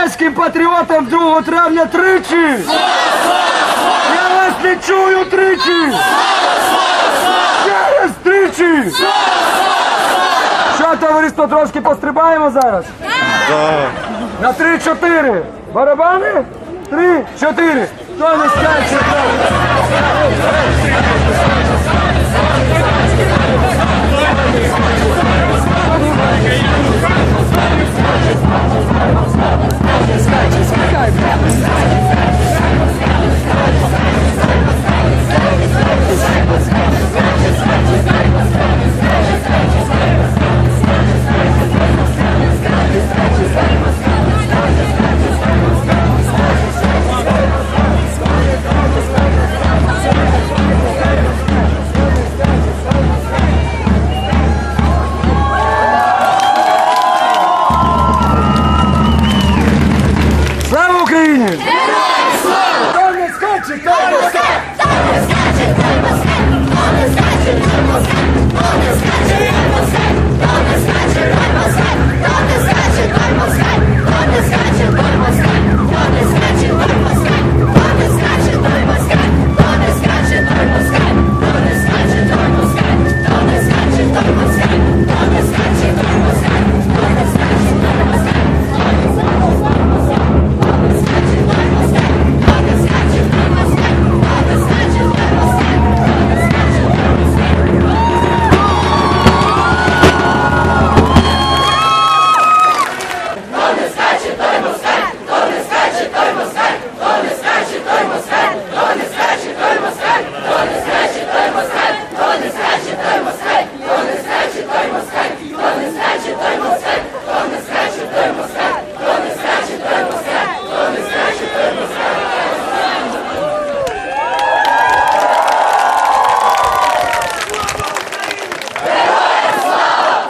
Одеським патріотам 2 травня тричі! Я вас не чую тричі! Ще раз тричі! Що, товариство, трошки пострибаємо зараз? На три-чотири. Барабани? Три, чотири. Хто не скаче? Слава Україні! Хто не скаче, хто не скаче!